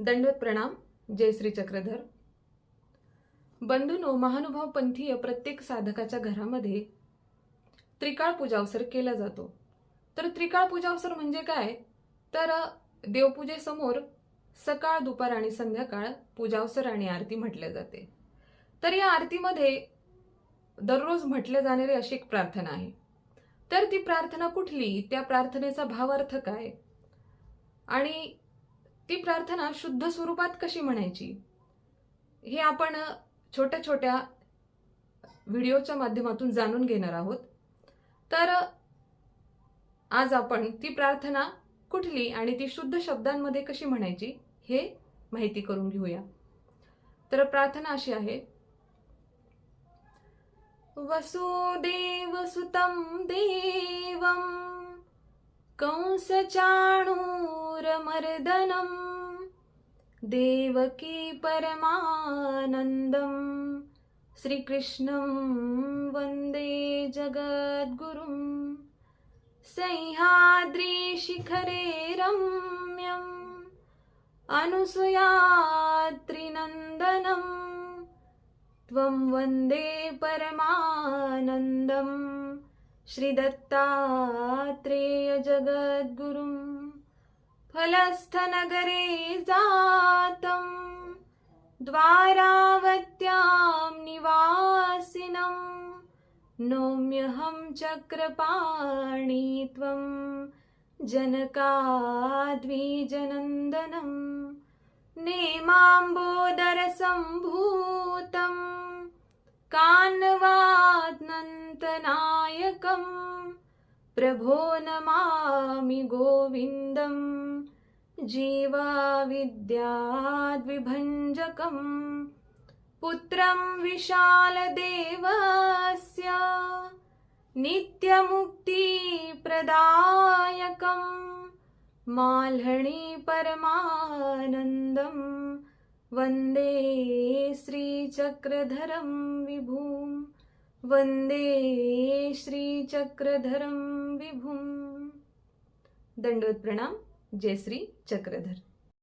दंडवत प्रणाम जय श्री चक्रधर. बंधूनो महानुभाव पंथीय प्रत्येक साधकाच्या घरामध्ये त्रिकाळ पूजावसर केला जातो. तर त्रिकाळ पूजावसर म्हणजे काय? तर देवपूजेसमोर सकाळ दुपार आणि संध्याकाळ पूजावसर आणि आरती म्हटल्या जाते. तर या आरतीमध्ये दररोज म्हटल्या जाणारी अशी एक प्रार्थना आहे. तर ती प्रार्थना कुठली? त्या प्रार्थनेचा भावार्थ काय? आणि ती प्रार्थना शुद्ध स्वरूपात कशी म्हणायची? हे आपण छोट्या छोट्या व्हिडिओच्या माध्यमातून जाणून घेणार आहोत. तर आज आपण ती प्रार्थना कुठली आणि ती शुद्ध शब्दांमध्ये कशी म्हणायची हे माहिती करून घेऊया. तर प्रार्थना अशी आहे. वसुदेवसुतं देवं कंसचाणूरमर्दनं देवकी परमानन्दं श्रीकृष्णं वन्दे जगद्गुरुं सह्याद्रिशिखरे रम्यम् अनुसुयात्रिनन्दनं त्वं वन्दे परमानन्दं श्रीदत्तात्रेयजगद्गुरुम् फलस्थनगरे जातम् द्वारावत्यां निवासिनं। नौम्यहं चक्रपाणि त्वं। जनकाद्विजनन्दनं। नेमाम्बोदरसम्भूतं। कान्वात्नन्तनायकं प्रभो नमामि गोविन्दं जीवाविद्याद्विभञ्जकं पुत्रं विशालदेवस्य नित्यमुक्तिप्रदायकं माल्हणी परमानन्दं वन्दे श्रीचक्रधरं विभूम्। वंदे श्रीचक्रधरं विभुं दंडवत प्रणाम जय श्री चक्रधर।